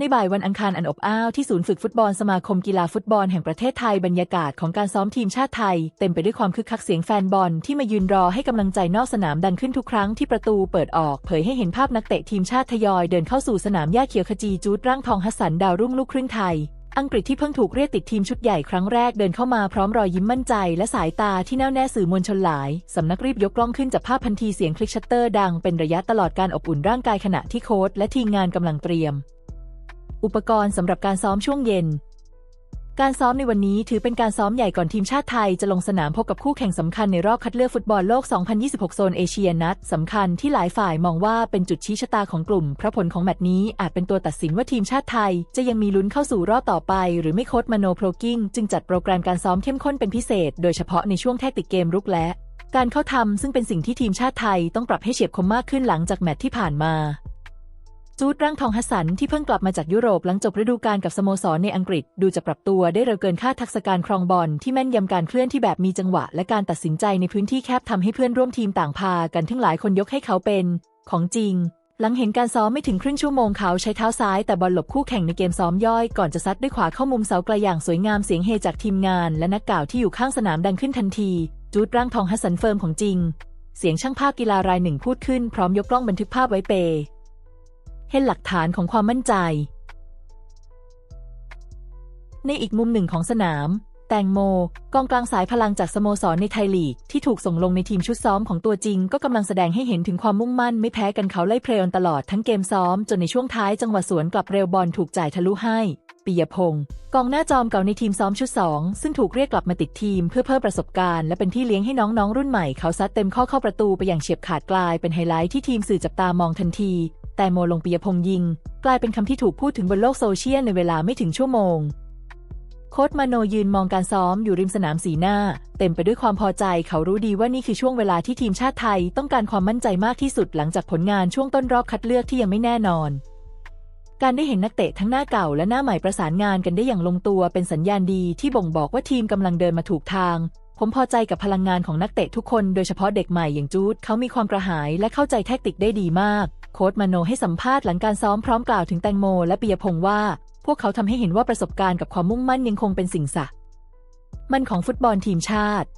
ในบ่ายวันอังคารอันอบอ้าวที่ศูนย์ฝึกฟุตบอลสมาคมกีฬาฟุตบอลแห่งประเทศไทยบรรยากาศของการซ้อมทีมชาติไทย เต็มไปด้วยความคึกคักเสียงแฟนบอลที่มายืนรอให้กำลังใจนอกสนามดังขึ้นทุกครั้งที่ประตูเปิดออกเผยให้เห็นภาพนักเตะทีมชาติทยอยเดินเข้าสู่สนามหญ้าเขียวขจีจูดร่างทองฮัสสันดาวรุ่งลูกครึ่งไทยอังกฤษที่เพิ่งถูกเรียกติดทีมชุดใหญ่ครั้งแรกเดินเข้ามาพร้อมรอยยิ้มมั่นใจและสายตาที่แน่วแน่สื่อมวลชนหลาย สำนักรีบยกกล้องขึ้นจับภาพพันทีเสียงคลิกชัตเตอร์ดังเป็นระยะตลอดการอบอุ่นร่างกายขณะที่โค้ชและทีมงานกำลังเตรียม อุปกรณ์สำหรับการซ้อมช่วงเย็น การซ้อมในวันนี้ถือเป็นการซ้อมใหญ่ก่อนทีมชาติไทยจะลงสนามพบกับคู่แข่งสำคัญในรอบคัดเลือกฟุตบอลโลก 2026 โซนเอเชียนัดสำคัญที่หลายฝ่ายมองว่าเป็นจุดชี้ชะตาของกลุ่ม เพราะผลของแมตช์นี้อาจเป็นตัวตัดสินว่าทีมชาติไทย จะยังมีลุ้นเข้าสู่รอบต่อไป หรือไม่โค้ชมโนโพรกิ้งจึงจัดโปรแกรมการซ้อมเข้มข้นเป็นพิเศษ โดยเฉพาะในช่วงแทกติกเกมรุกและการเข้าทำซึ่งเป็นสิ่งที่ทีมชาติไทยต้องปรับให้เฉียบคมมากขึ้นหลังจากแมตช์ที่ผ่านมา จูดร่างทองฮัสสันที่เพิ่งกลับมาจากยุโรปหลังจบฤดูกาลกับสโมสรในอังกฤษ ดูจะปรับตัวได้เร็วเกินคาดทักษะการครองบอลที่แม่นยำการเคลื่อนที่แบบมีจังหวะ และการตัดสินใจในพื้นที่แคบทำให้เพื่อนร่วมทีมต่างพากันทั้งหลายคนยกให้เขาเป็น ของจริง หลังเห็นการซ้อมไม่ถึงครึ่งชั่วโมงเขาใช้เท้าซ้ายแต่บอลหลบคู่แข่งในเกมซ้อมย่อยก่อนจะซัดด้วยขวาเข้ามุมเสาไกลอย่างสวยงามเสียงเฮจากทีมงาน และนักกล่าวที่อยู่ข้างสนามดังขึ้นทันที จูดร่างทองฮัสสันเฟิร์มของจริง เสียงช่างภาพกีฬารายหนึ่งพูดขึ้นพร้อมยกกล้องบันทึกภาพไว้เป เห็นหลักฐานของความมั่นใจ ในอีกมุมหนึ่งของสนาม แตงโม กองกลางสายพลังจากสโมสรในไทยลีก ที่ถูกส่งลงในทีมชุดซ้อมของตัวจริง ก็กำลังแสดงให้เห็นถึงความมุ่งมั่นไม่แพ้กันเขาไล่เพลอนตลอดทั้งเกมซ้อม จนในช่วงท้ายจังหวะสวนกลับเร็วบอลถูกจ่ายทะลุให้ปิยพงศ์กองหน้าจอมเก่าในทีมซ้อมชุดสองซึ่งถูกเรียกกลับมาติดทีมเพื่อเพิ่มประสบการณ์ และเป็นที่เลี้ยงให้น้องๆ รุ่นใหม่เขาซัดเต็มข้อเข้าประตูไปอย่างเฉียบขาดกลายเป็นไฮไลท์ที่ทีมสื่อจับตามองทันที แต่โมลงปิยพงศ์ยิง กลายเป็นคำที่ถูกพูดถึงบนโลกโซเชียลในเวลาไม่ถึงชั่วโมง โค้ชมาโนยืนมองการซ้อมอยู่ริมสนามสีหน้า เต็มไปด้วยความพอใจเขารู้ดีว่านี่คือช่วงเวลาที่ทีมชาติไทยต้องการความมั่นใจมากที่สุดหลังจากผลงานช่วงต้นรอบคัดเลือกที่ยังไม่แน่นอน การได้เห็นนักเตะทั้งหน้าเก่าและหน้าใหม่ประสานงานกันได้อย่างลงตัวเป็นสัญญาณดีที่บ่งบอกว่าทีมกำลังเดินมาถูกทางผมพอใจกับพลังงานของนักเตะทุกคน โดยเฉพาะเด็กใหม่อย่างจูดเขามีความกระหายและเข้าใจแทคติกได้ดีมาก โค้ดมาโนให้สัมภาษณ์หลังการซ้อมพร้อมกล่าวถึงแตงโม และปิยพงศ์ว่า พวกเขาทำให้เห็นว่าประสบการณ์กับความมุ่งมั่นยังคงเป็นสิ่งสำมันของฟุตบอลทีมชาติ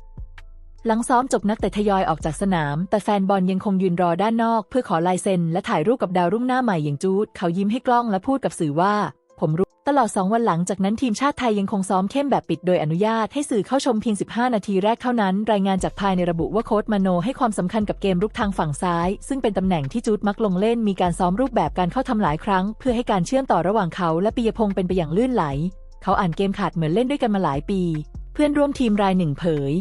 หลังซ้อมจบนักเตะทยอยออกจากสนาม แต่แฟนบอลยังคงยืนรอด้านนอก เพื่อขอลายเซ็นและถ่ายรูปกับดาวรุ่งหน้าใหม่อย่างจูดเขายิ้มให้กล้องและพูดกับสื่อว่า ผมรู้ ตลอด 2 วันหลังจากนั้นทีมชาติไทยยังคงซ้อมเข้มแบบปิดโดยอนุญาตให้สื่อเข้าชมเพียง 15 นาทีแรกเท่านั้น รายงานจากภายในระบุว่าโค้ชมาโนให้ความสำคัญกับเกมรุกทางฝั่งซ้าย ซึ่งเป็นตำแหน่งที่จูดมักลงเล่นมีการซ้อมรูปแบบการเข้าทำหลายครั้ง เพื่อให้การเชื่อมต่อระหว่างเขาและปิยพงศ์เป็นไปอย่างลื่นไหล เขาอ่านเกมขาดเหมือนเล่นด้วยกันมาหลายปี เพื่อนร่วมทีมรายหนึ่งเผย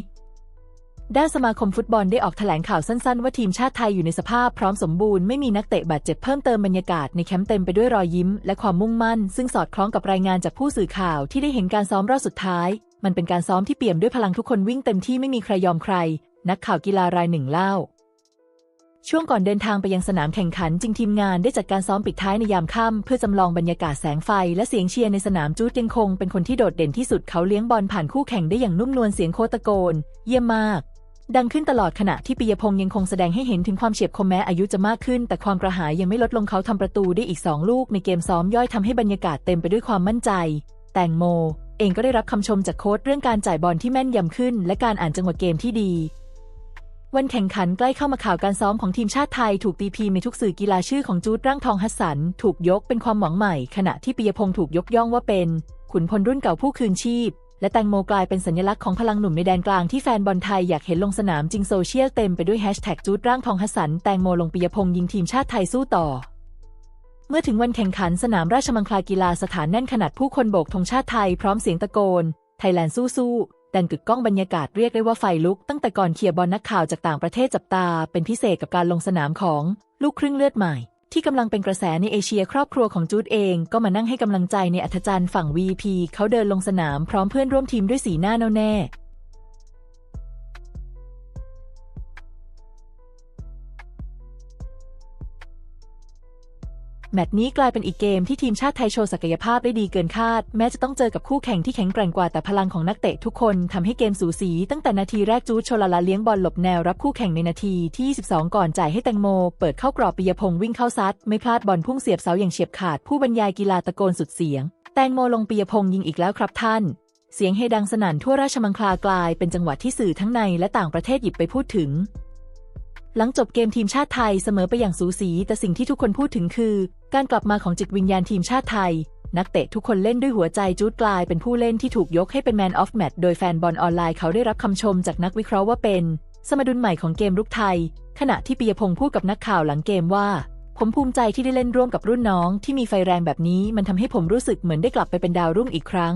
ด้านสมาคมฟุตบอลได้ออกแถลงข่าวสั้นๆ ว่าทีมชาติไทยอยู่ในสภาพพร้อมสมบูรณ์ไม่มีนักเตะบาดเจ็บเพิ่มเติมบรรยากาศในแคมป์เต็มไปด้วยรอยยิ้ม และความมุ่งมั่น ซึ่งสอดคล้องกับรายงานจากผู้สื่อข่าวที่ได้เห็นการซ้อมรอบสุดท้าย มันเป็นการซ้อมที่เปี่ยมด้วยพลังทุกคนวิ่งเต็มที่ไม่มีใครยอมใคร นักข่าวกีฬารายหนึ่งเล่า ช่วงก่อนเดินทางไปยังสนามแข่งขันจึงทีมงานได้จัดการซ้อมปิดท้ายในยามค่ำเพื่อจำลองบรรยากาศแสงไฟ และเสียงเชียร์ในสนามจูดยังคงเป็นคนที่โดดเด่นที่สุดเขาเลี้ยงบอลผ่านคู่แข่งได้อย่างนุ่มนวลเสียงโคตะโกน เยี่ยมมาก ดังขึ้นตลอดขณะที่ปิยพงศ์ยังคงแสดงให้เห็นถึงความเฉียบคมแม้อายุจะมากขึ้น แต่ความกระหายยังไม่ลดลงเขาทำประตูได้อีกสองลูกในเกมซ้อมย่อยทำให้บรรยากาศเต็มไปด้วยความมั่นใจ แตงโม เองก็ได้รับคำชมจากโค้ชเรื่องการจ่ายบอลที่แม่นยำขึ้น และการอ่านจังหวะเกมที่ดี วันแข่งขันใกล้เข้ามาข่าวการซ้อมของทีมชาติไทย ถูกตีพิมพ์ในทุกสื่อกีฬาชื่อของจูดร่างทองฮัสสัน ถูกยกเป็นความหวังใหม่ ขณะที่ปิยพงศ์ถูกยกย่องว่าเป็น ขุนพลรุ่นเก่าผู้คืนชีพ และแตงโมกลายเป็นสัญลักษณ์ของพลังหนุ่มในแดนกลางที่แฟนบอลไทยอยากเห็นลงสนามจริงโซเชียลเต็มไปด้วยแฮชแท็กจูดร่างทองฮัสสันแตงโมลงปิยพงศ์ยิงทีมชาติไทยสู้ต่อ เมื่อถึงวันแข่งขันสนามราชมังคลากีฬาสถานแน่นขนาดผู้คนโบกธงชาติไทยพร้อมเสียงตะโกนไทยแลนด์สู้ๆดังกึกก้องบรรยากาศเรียกได้ว่าไฟลุก ตั้งแต่ก่อนเคียร์บอลนักข่าวจากต่างประเทศจับตา เป็นพิเศษกับการลงสนามของลูกครึ่งเลือดใหม่ ที่กำลังเป็นกระแสในเอเชียครอบครัวของจูดเองก็มานั่งให้กำลังใจในอัธจันทร์ฝั่ง VP เขาเดินลงสนามพร้อมเพื่อนร่วมทีมด้วยสีหน้าแน่วแน่ แมตช์นี้กลายเป็นอีกเกมที่ทีมชาติไทยโชว์ศักยภาพได้ดีเกินคาด แม้จะต้องเจอกับคู่แข่งที่แข็งแกร่งกว่าแต่พลังของนักเตะทุกคนทำให้เกมสูสีตั้งแต่นาทีแรกจูดโชลาลาเลี้ยงบอลหลบแนวรับคู่แข่งในนาทีที่ 22 ก่อนจ่ายให้แตงโม เปิดเข้ากรอบปิยพงษ์วิ่งเข้าซัด ไม่พลาดบอลพุ่งเสียบเสาอย่างเฉียบขาด ผู้บรรยายกีฬาตะโกนสุดเสียง แตงโมลงปิยพงษ์ยิงอีกแล้วครับท่านเสียงเฮดังสนั่นทั่วราชมังคลากลายเป็นจังหวะที่สื่อทั้งในและต่างประเทศหยิบไปพูดถึง หลังจบเกมทีมชาติไทยเสมอไปอย่างสูสี แต่สิ่งที่ทุกคนพูดถึงคือ การกลับมาของจิตวิญญาณทีมชาติไทย นักเตะทุกคนเล่นด้วยหัวใจจูดกลายเป็นผู้เล่นที่ถูกยกให้เป็นแมนออฟแมตช์โดยแฟนบอลออนไลน์เขาได้รับคำชมจากนักวิเคราะห์ว่าเป็น สมดุลใหม่ของเกมรุกไทย ขณะที่ปิยพงษ์พูดกับนักข่าวหลังเกมว่า ผมภูมิใจที่ได้เล่นร่วมกับรุ่นน้อง ที่มีไฟแรงแบบนี้มันทำให้ผมรู้สึกเหมือนได้กลับไปเป็นดาวรุ่งอีกครั้ง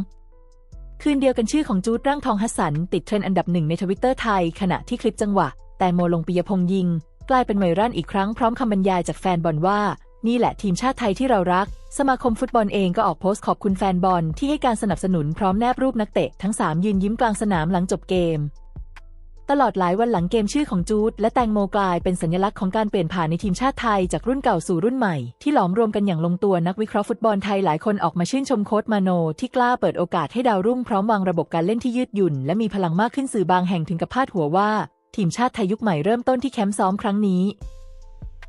คืนเดียวกันชื่อของจูดร่างทองฮัสสันติดเทรนด์อันดับหนึ่งในทวิตเตอร์ไทย ขณะที่คลิปจังหวะ แตงโมลงปิยพงษ์ยิง กลายเป็นไวรัลอีกครั้งพร้อมคำบรรยายจากแฟนบอลว่า นี่แหละทีมชาติไทยที่เรารัก สมาคมฟุตบอลเองก็ออกโพสต์ขอบคุณแฟนบอลที่ให้การสนับสนุนพร้อมแนบรูปนักเตะทั้ง 3 ยืนยิ้มกลางสนามหลังจบเกม ตลอดหลายวันหลังเกมชื่อของจูดและแตงโมกลายเป็นสัญลักษณ์ของการเปลี่ยนผ่านในทีมชาติไทยจากรุ่นเก่าสู่รุ่นใหม่ที่หลอมรวมกันอย่างลงตัวนักวิเคราะห์ฟุตบอลไทยหลายคนออกมาชื่นชมโค้ชมาโน ที่กล้าเปิดโอกาสให้ดาวรุ่งพร้อมวางระบบการเล่นที่ยืดหยุ่นและมีพลังมากขึ้นสื่อบางแห่งถึงกับพาดหัวว่า ทีมชาติไทยยุคใหม่เริ่มต้นที่แคมป์ซ้อมครั้งนี้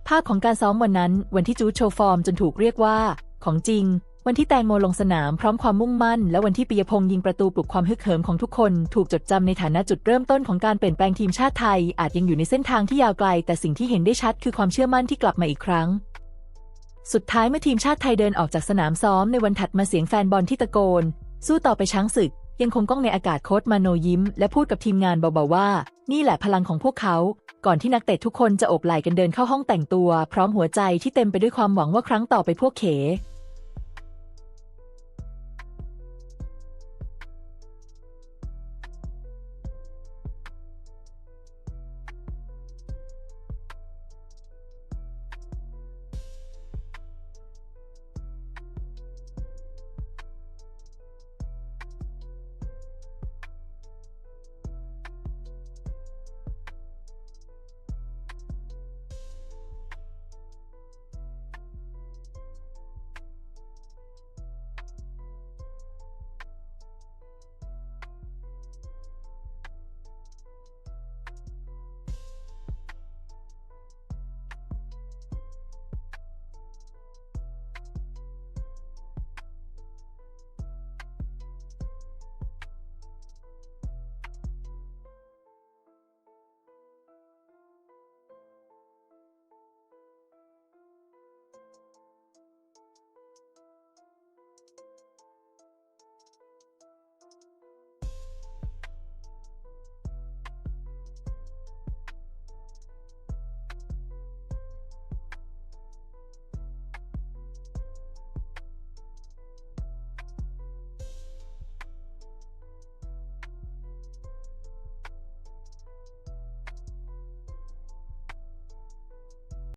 ภาพของการซ้อมวันนั้น วันที่จูดโชว์ฟอร์มจนถูกเรียกว่า ของจริง วันที่แตงโมลงสนามพร้อมความมุ่งมั่น และวันที่ปิยพงษ์ยิงประตูปลุกความฮึกเหิมของทุกคน ถูกจดจำในฐานะจุดเริ่มต้นของการเปลี่ยนแปลงทีมชาติไทย อาจยังอยู่ในเส้นทางที่ยาวไกล แต่สิ่งที่เห็นได้ชัดคือความเชื่อมั่นที่กลับมาอีกครั้งสุดท้ายเมื่อทีมชาติไทยเดินออกจากสนามซ้อมในวันถัดมาเสียงแฟนบอลที่ตะโกน สู้ต่อไปช้างศึก ยังคงก้องในอากาศโค้ดมาโนยิ้ม และพูดกับทีมงานเบาๆว่า นี่แหละพลังของพวกเขา ก่อนที่นักเตะทุกคนจะโอบไหล่กันเดินเข้าห้องแต่งตัว พร้อมหัวใจที่เต็มไปด้วยความหวังว่าครั้งต่อไปพวกเข